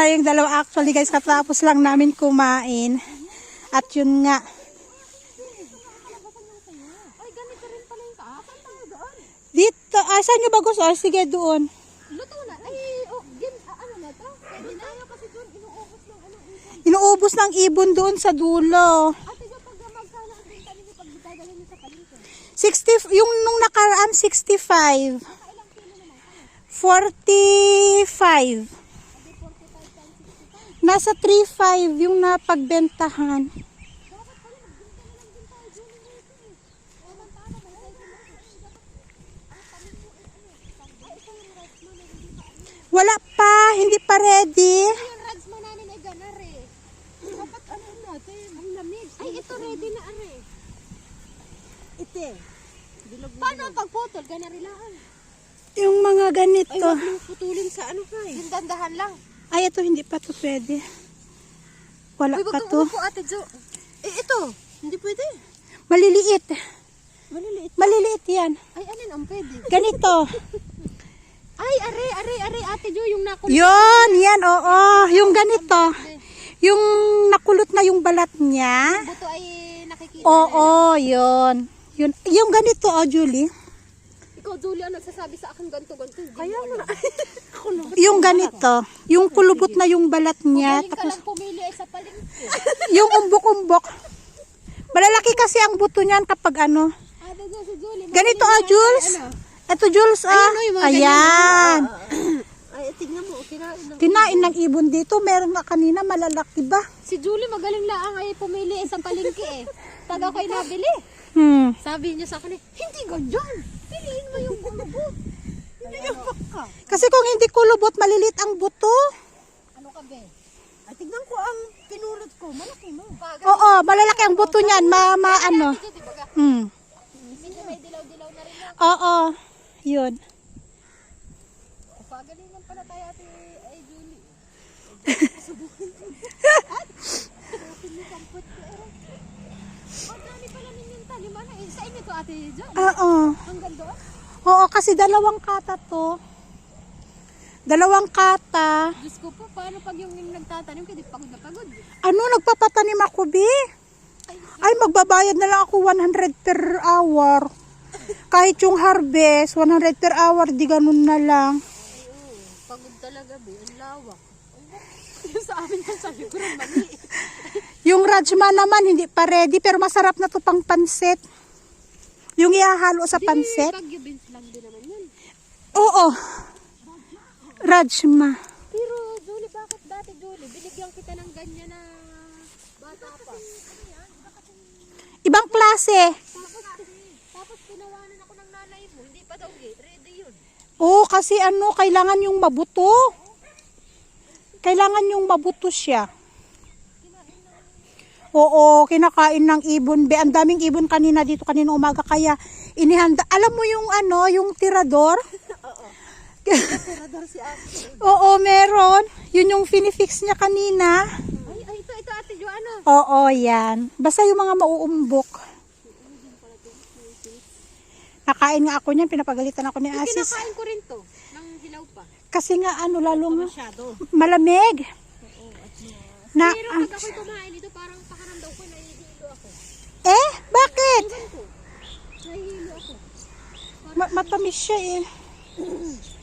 na yung dalawa actually guys, katapos lang namin kumain. At yun nga, dito, ah, saan nyo ba gusto? Ah, sige, doon. Luto na. Ay, oh, gin, ah, ano na to? Pwede na. Tayo kasi doon, inuubos ng ano. Inuubos ng ibon doon sa dulo. Ate, yung pag magkano ang binta niyo pag bitagalan niyo sa palengke. 60, yung nung nakaraan, 65. 45. Nasa 35 yung napagbentahan. Wala pa, hindi pa ready. Yung rags mo namin ay ganar eh. Dapat ano natin, ang lamig. Ay, ito ready na are. Ite. Paano ang pagputol? Ganar ilaan. Yung mga Ay, ganito. wag mo putulin sa ano ka eh. Dindandahan lang. Ay, ito hindi pa to pwede. Wala Uy, pa to. umupo ate Jo. Eh, ito. Hindi pwede. Maliliit. Maliliit. Maliliit yan. Ay, alin ang pwede? Ganito. Ay, are, are, are, ate Jo, yung nakulot. Yun, yan, oo. Yung ganito. Yung nakulot na yung balat niya. Buto ay nakikita. Oo, yun. Yun, yung ganito, oh, Julie. Ikaw, Julia, nagsasabi sa akin ganto, ganto. Kaya mo na. Yung ganito. Yung kulubot na yung balat niya. Ka Tapos, lang pumili ay sa palengke. yung umbok-umbok. Malalaki kasi ang buto niyan kapag ano. Julie. Ganito, ah, Jules. Ito, Jules, ah. Ano yung mga Ayan. Ay, tignan mo, kinain ng... Kinain ng ibon dito. Meron nga kanina malalaki ba? Si Julie magaling lang ay pumili sa palengke eh. Pag ako'y nabili, Hmm. sabi niya sa akin eh, hindi ganyan. Piliin mo yung kulubot. Hindi yung baka. Kasi kung hindi kulubot, malilit ang buto. Ano ka be? Ay, tignan ko ang pinulot ko. Malaki mo. Baga. Oo, malalaki ang buto niyan. Ma, ma ano. Hmm. medyo may dilaw-dilaw na rin. Oo. Yun. O, Pagalingan pala tayo ate ay Julie. Subukin niyo kampot ko eh. Ang dami pala ninyong tanim. Ano eh, sa inyo to ate Jo? Oo. Oo, kasi dalawang kata to. Dalawang kata. Diyos ko po, paano pag yung nagtatanim, hindi pagod na pagod. Ano, nagpapatanim ako, Bi? Ay, magbabayad na lang ako 100 per hour. Kahit yung harvest, 100 per hour, di ganun na lang. Pagod talaga, be. Sa amin yan sa likuran, mali. Yung rajma naman, hindi pa ready, pero masarap na to pang pansit. Yung ihahalo sa pansit. Bagyo beans lang din naman yan. Oo. Rajma. Pero, Julie, bakit dati, Julie? Binigyan kita ng ganyan na bata pa. Ibang klase. Tapos, tapos pinawanan ako ng nanay mo. Hindi pa daw. Ready yun. Oo, kasi ano, kailangan yung mabuto. Kailangan yung mabuto siya. Oo, kinakain ng ibon. Be, ang daming ibon kanina dito, kanina umaga. Kaya inihanda. Alam mo yung ano, yung tirador? Tirador si ate. Oo, meron. Yun yung finifix niya kanina. Ay, ay, ito, ito, ate Jo, ano? Oo, yan. Basta yung mga mauumbok. Nakain nga ako niyan, pinapagalitan ako ni Asis. Kinakain ko rin to. Kasi nga ano, lalo nga Masyado. malamig. Na, Pero pag ako'y kumain ito, parang pakaramdaw ko, nahihilo ako. eh, bakit? Ewan ko. Nahihilo ako. Ma- matamis siya eh.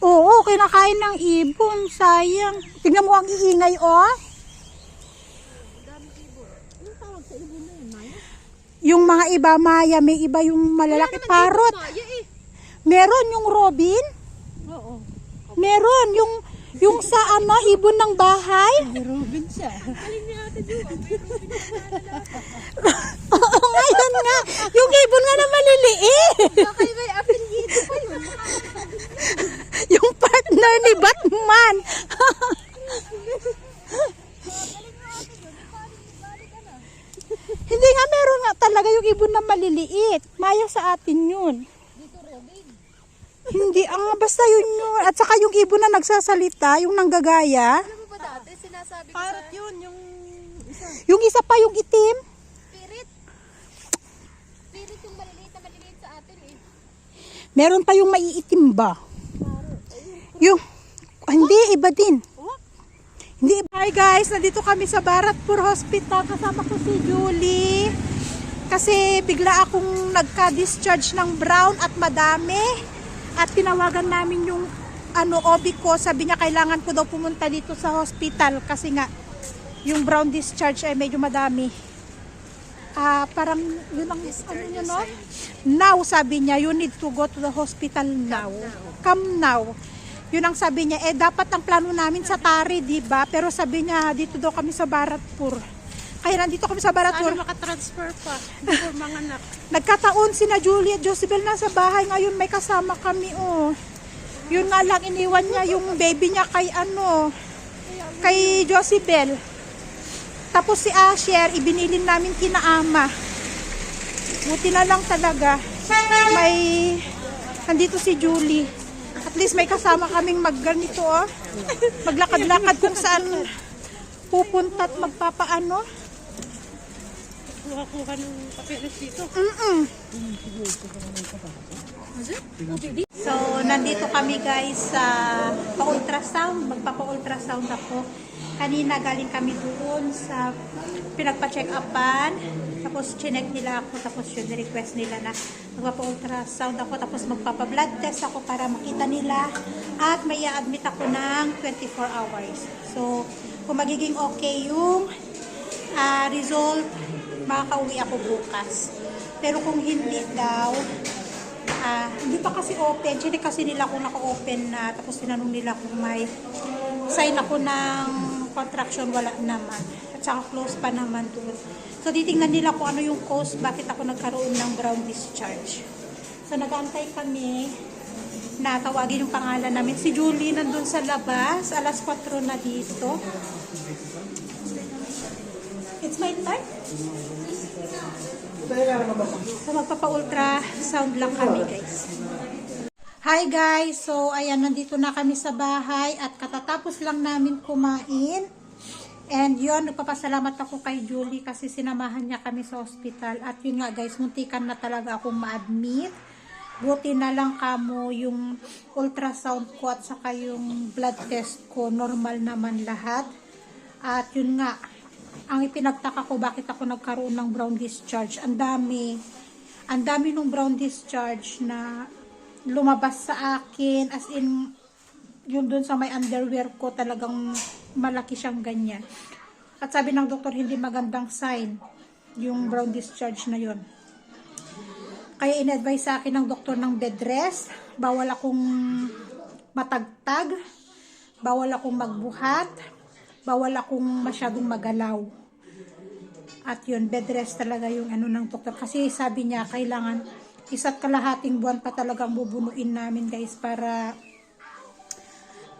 Oo, kinakain ng ibon. Sayang. Tingnan mo ang iingay, oh. Daming ibon. Anong tawag sa ibon na yun, Maya? Yung mga iba, Maya, may iba yung malalaki parot. Maya eh. Meron yung robin. Oo. Meron yung yung sa ano, ibon ng bahay. May Robin siya. Galing ni ate Jo. May Robin Oo, ngayon nga. Yung ibon nga na maliliit. Baka may affiliate pa yun. yung partner ni Batman. Hindi nga meron nga talaga yung ibon na maliliit. Maya sa atin yun. Hindi, ah, basta yun yun. At saka yung ibon na nagsasalita, yung nanggagaya. Alam mo ba dati, sinasabi ko Parrot sa yun, yung isa. Yung isa pa, yung itim. spirit. Spirit yung maliliit na maliliit sa atin eh. Meron pa yung maiitim ba? Yung, ah, hindi, iba din. Hindi, hi guys, nandito kami sa Baratpur Hospital. Kasama ko si Julie. Kasi bigla akong nagka-discharge ng brown at madami. At tinawagan namin yung ano, obi ko. Sabi niya kailangan ko daw pumunta dito sa hospital. Kasi nga, yung brown discharge ay medyo madami. Ah, parang yun ang ano yun, no? Now, sabi niya, you need to go to the hospital now. Come now. Yun ang sabi niya, eh dapat ang plano namin sa Tari, di ba? Pero sabi niya, dito daw kami sa Baratpur. Kaya nandito kami sa Baratpur. Paano makatransfer pa? Before mga anak. Nagkataon si na Julia at Josebel nasa bahay. Ngayon may kasama kami, oh. Yun nga lang, iniwan niya yung baby niya kay ano, kay Josebel. Tapos si Asher, ibinilin namin kina ama. Buti na lang talaga. May, nandito si Julie. At least may kasama kaming magganito, oh. Maglakad-lakad kung saan pupunta at magpapaano. Kuha-kuha ng papeles dito. Mm-mm. So, nandito kami guys sa pa-ultrasound. Magpapa-ultrasound ako. Kanina galing kami doon sa pinagpa-check upan. Tapos chinek nila ako. Tapos yun, request nila na magpapa-ultrasound ako. Tapos magpapa-blood test ako para makita nila. At may i-admit ako ng 24 hours. So, kung magiging okay yung ah, result, makakauwi ako bukas. Pero kung hindi daw, ah, hindi pa kasi open. Chinik kasi nila kung naka-open na. Tapos tinanong nila kung may sign ako ng contraction. Wala naman. At saka close pa naman doon. So, titingnan nila kung ano yung cause, bakit ako nagkaroon ng brown discharge. So, nag-antay kami na tawagin yung pangalan namin. Si Julie nandun sa labas. Alas 4 na dito. It's my time. So magpapa-ultra sound lang kami guys. Hi guys! So ayan, nandito na kami sa bahay at katatapos lang namin kumain. And yun, nagpapasalamat ako kay Julie kasi sinamahan niya kami sa hospital. At yun nga guys, muntikan na talaga akong ma-admit. Buti na lang kamo yung ultrasound ko at saka yung blood test ko, normal naman lahat. At yun nga, ang ipinagtaka ko bakit ako nagkaroon ng brown discharge. Ang dami, ang dami nung brown discharge na lumabas sa akin as in yung dun sa may underwear ko talagang malaki siyang ganyan. At sabi ng doktor hindi magandang sign yung brown discharge na yon. Kaya in-advise sa akin ng doktor ng bed rest, bawal akong matagtag, bawal akong magbuhat, bawal akong masyadong magalaw. At yun, bed rest talaga yung ano ng doktor. Kasi sabi niya, kailangan isa't kalahating buwan pa talagang bubunuin namin guys para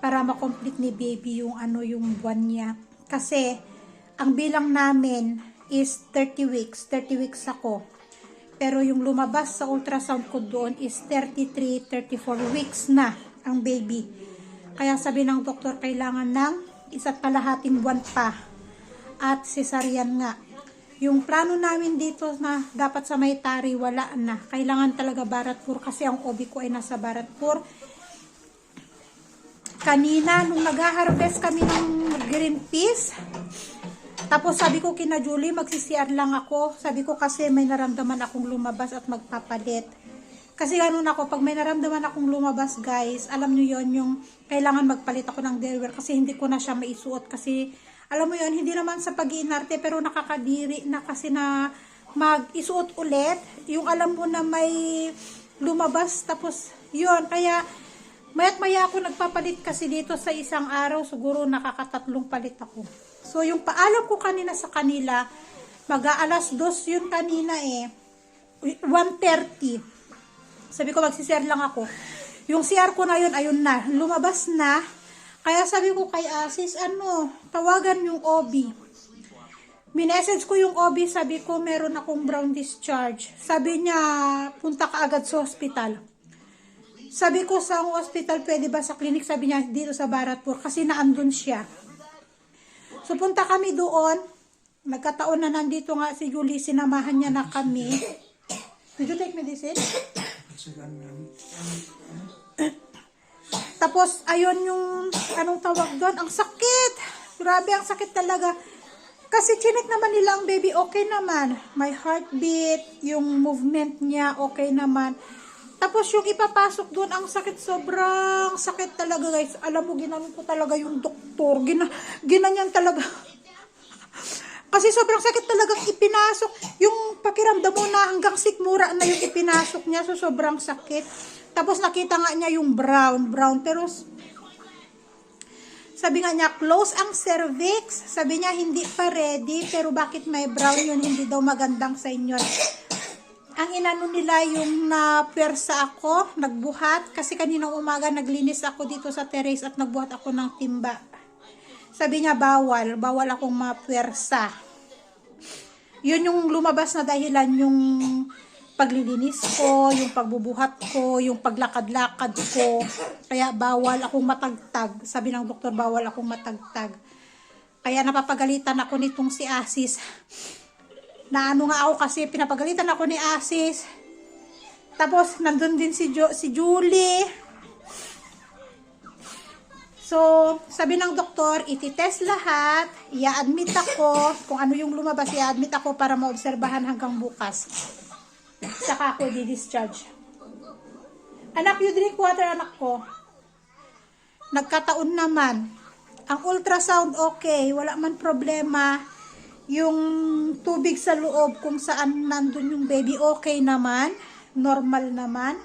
para makomplete ni baby yung ano yung buwan niya. Kasi ang bilang namin is 30 weeks. 30 weeks ako. Pero yung lumabas sa ultrasound ko doon is 33, 34 weeks na ang baby. Kaya sabi ng doktor, kailangan ng isa't kalahating buwan pa. At cesarean nga. Yung plano namin dito na dapat sa Maytari, wala na. Kailangan talaga Baratpur kasi ang obi ko ay nasa Baratpur. Kanina, nung nag-harvest kami ng green peas, tapos sabi ko kina Julie, magsi-CR lang ako. Sabi ko kasi may naramdaman akong lumabas at magpapalit. Kasi ganun ako, pag may naramdaman akong lumabas guys, alam nyo yon yung kailangan magpalit ako ng derwear kasi hindi ko na siya maisuot kasi alam mo yon hindi naman sa pag-iinarte pero nakakadiri na kasi na mag-isuot ulit. Yung alam mo na may lumabas tapos yon kaya mayat maya ako nagpapalit kasi dito sa isang araw siguro nakakatatlong palit ako. So yung paalam ko kanina sa kanila mag-aalas dos yun kanina eh 1.30 sabi ko magsisir lang ako. Yung CR ko na yun, ayun na, lumabas na. Kaya sabi ko kay Asis, ano, tawagan yung OB. Minessage ko yung OB, sabi ko meron akong brown discharge. Sabi niya, punta ka agad sa hospital. Sabi ko sa hospital, pwede ba sa clinic? Sabi niya, dito sa Baratpur. Kasi naandun siya. So, punta kami doon. Nagkataon na nandito nga si Julie, sinamahan niya na kami. Did you take medicine? Tapos, ayun yung, anong tawag doon? Ang sakit! Grabe, ang sakit talaga. Kasi chinek naman nila ang baby, okay naman. My heartbeat, yung movement niya, okay naman. Tapos yung ipapasok doon, ang sakit, sobrang sakit talaga guys. Alam mo, ginanong ko talaga yung doktor. Gina, ginanyan talaga. Kasi sobrang sakit talagang ipinasok. Yung pakiramdam mo na hanggang sikmura na yung ipinasok niya. So sobrang sakit. Tapos nakita nga niya yung brown, brown. Pero sabi nga niya, close ang cervix. Sabi niya, hindi pa ready. Pero bakit may brown yun? Hindi daw magandang sa inyo. Ang inano nila yung na pwersa ako, nagbuhat. Kasi kaninang umaga naglinis ako dito sa terrace at nagbuhat ako ng timba. Sabi niya, bawal. Bawal akong mapwersa. Yun yung lumabas na dahilan yung paglilinis ko, yung pagbubuhat ko, yung paglakad-lakad ko. Kaya bawal akong matagtag. Sabi ng doktor, bawal akong matagtag. Kaya napapagalitan ako nitong si Asis. Na ano nga ako kasi pinapagalitan ako ni Asis. Tapos nandun din si, jo, si Julie. So, sabi ng doktor, ititest lahat, i-admit ako, kung ano yung lumabas, i-admit ako para maobserbahan hanggang bukas. Saka ako di-discharge. Anak, you drink water, anak ko. Nagkataon naman. Ang ultrasound, okay. Wala man problema. Yung tubig sa loob, kung saan nandun yung baby, okay naman. Normal naman.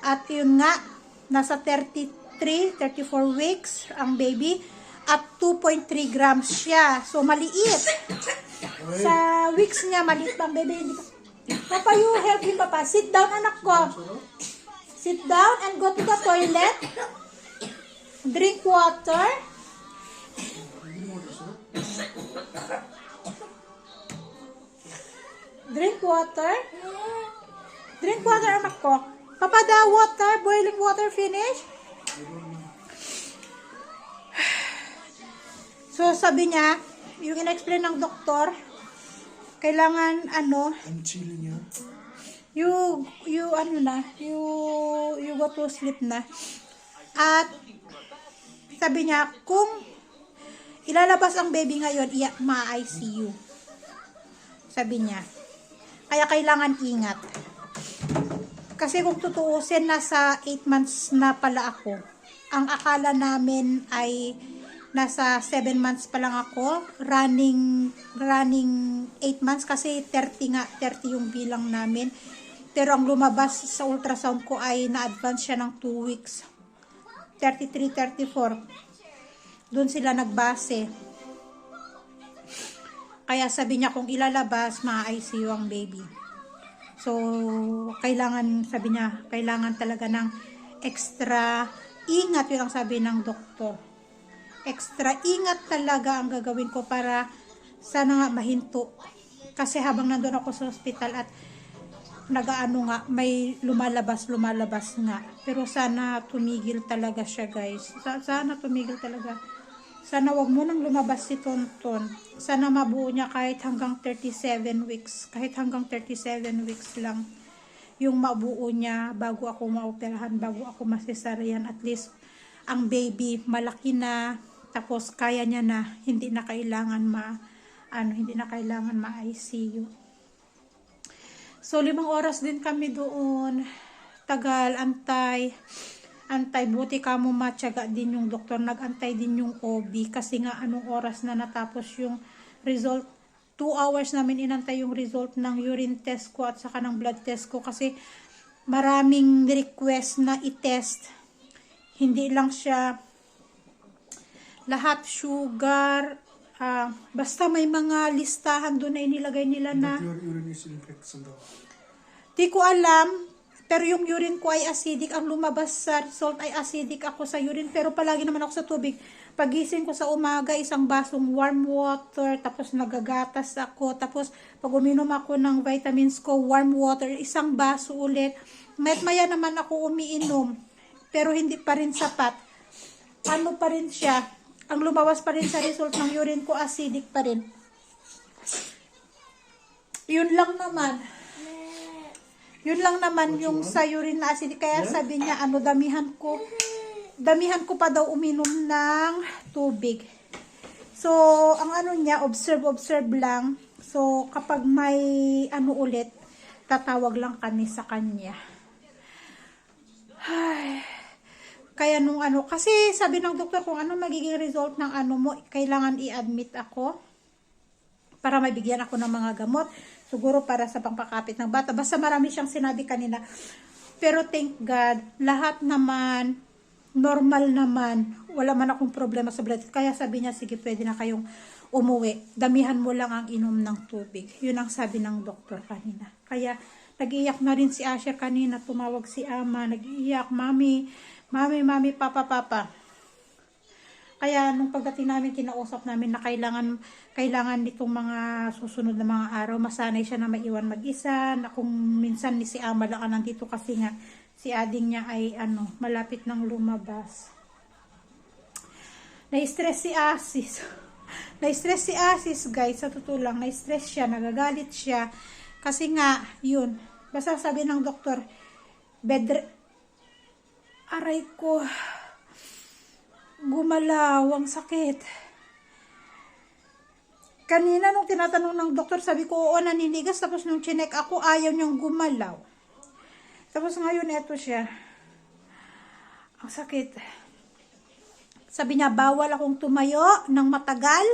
At yun nga, nasa 33, 34 weeks ang baby. At 2.3 grams siya. So, maliit. Sa weeks niya, maliit pang baby. Hindi pa Papa, you help him, Papa. Sit down, anak ko. Sit down and go to the toilet. Drink water. Drink water. Drink water, anak ko. Papa, the water, boiling water finish. So, sabi niya, yung in-explain ng doktor, kailangan ano, Ang chili niya. you you ano na, you you go to sleep na. At sabi niya kung ilalabas ang baby ngayon, iya ma-ICU. Sabi niya. Kaya kailangan ingat. Kasi kung tutuusin nasa 8 months na pala ako. Ang akala namin ay nasa 7 months pa lang ako, running running 8 months kasi 30 nga, 30 yung bilang namin. Pero ang lumabas sa ultrasound ko ay na-advance siya ng 2 weeks. 33, 34. Doon sila nagbase. Kaya sabi niya kung ilalabas, ma-ICU ang baby. So, kailangan, sabi niya, kailangan talaga ng extra ingat, yun ang sabi ng doktor. Extra ingat talaga ang gagawin ko para sana nga mahinto. Kasi habang nandun ako sa hospital at nagaano nga, may lumalabas, lumalabas nga. Pero sana tumigil talaga siya guys. Sa- Sana tumigil talaga. Sana wag mo nang lumabas si Tonton. Sana mabuo niya kahit hanggang 37 weeks. Kahit hanggang 37 weeks lang yung mabuo niya bago ako maoperahan, bago ako masesaryan. At least ang baby malaki na tapos kaya niya na hindi na kailangan ma ano hindi na kailangan ma ICU. So limang oras din kami doon. Tagal, antay antay buti ka mo matyaga din yung doktor nagantay din yung OB kasi nga anong oras na natapos yung result 2 hours namin inantay yung result ng urine test ko at saka ng blood test ko kasi maraming request na i-test hindi lang siya lahat sugar ah, basta may mga listahan doon na inilagay nila na Pure urine is infection daw. Di ko alam, pero yung urine ko ay acidic. Ang lumabas sa result ay acidic ako sa urine. Pero palagi naman ako sa tubig. Pagising ko sa umaga, isang basong warm water. Tapos nagagatas ako. Tapos pag uminom ako ng vitamins ko, warm water. Isang baso ulit. Mayat maya naman ako umiinom. pero hindi pa rin sapat. Ano pa rin siya? Ang lumawas pa rin sa result ng urine ko, acidic pa rin. Yun lang naman. Yun lang naman yung sa urine na acidic. Kaya sabi niya, ano, damihan ko, damihan ko pa daw uminom ng tubig. So, ang ano niya, observe, observe lang. So, kapag may ano ulit, tatawag lang kami sa kanya. Ay, kaya nung ano, kasi sabi ng doktor kung ano magiging result ng ano mo, kailangan i-admit ako para mabigyan ako ng mga gamot. Siguro para sa pangpakapit ng bata. Basta marami siyang sinabi kanina. Pero thank God, lahat naman, normal naman. Wala man akong problema sa blood. Kaya sabi niya, sige, pwede na kayong umuwi. Damihan mo lang ang inom ng tubig. Yun ang sabi ng doktor kanina. Kaya, nag-iyak na rin si Asher kanina. Tumawag si Ama. Nag-iyak, Mami, Mami, Mami, Papa, Papa. Kaya nung pagdating namin, kinausap namin na kailangan, kailangan nitong mga susunod na mga araw, masanay siya na maiwan mag-isa, na kung minsan ni si Ama lang ang nandito kasi nga, si ading niya ay ano, malapit ng lumabas. Na-stress si Asis. Na-stress si Asis, guys, sa totoo lang, na-stress siya, nagagalit siya. Kasi nga, yun, basta sabi ng doktor, bed, aray ko, gumalaw, ang sakit. Kanina nung tinatanong ng doktor, sabi ko, oo, naninigas. Tapos nung chinek ako, ayaw niyang gumalaw. Tapos ngayon, eto siya. Ang sakit. Sabi niya, bawal akong tumayo ng matagal.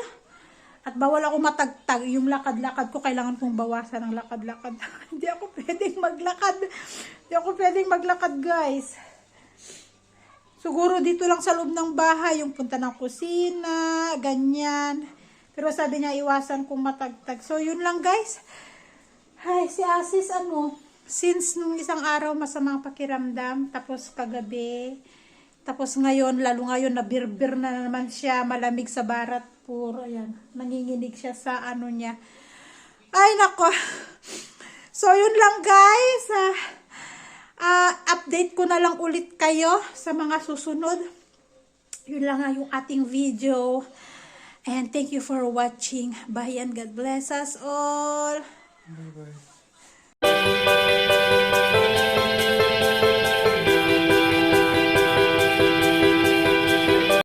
At bawal akong matagtag. Yung lakad-lakad ko, kailangan kong bawasan ng lakad-lakad. Hindi ako pwedeng maglakad. Hindi ako pwedeng maglakad, guys. Siguro dito lang sa loob ng bahay, yung punta ng kusina, ganyan. Pero sabi niya, iwasan kong matagtag. So, yun lang guys. Ay, si Asis, ano, since nung isang araw, masamang pakiramdam, tapos kagabi, tapos ngayon, lalo ngayon, nabirbir na naman siya, malamig sa barat, puro, ayan, nanginginig siya sa ano niya. Ay, nako. So, yun lang guys. Ah, ah, update ko na lang ulit kayo sa mga susunod. Yun lang nga yung ating video. And thank you for watching. Bye and God bless us all. Bye-bye.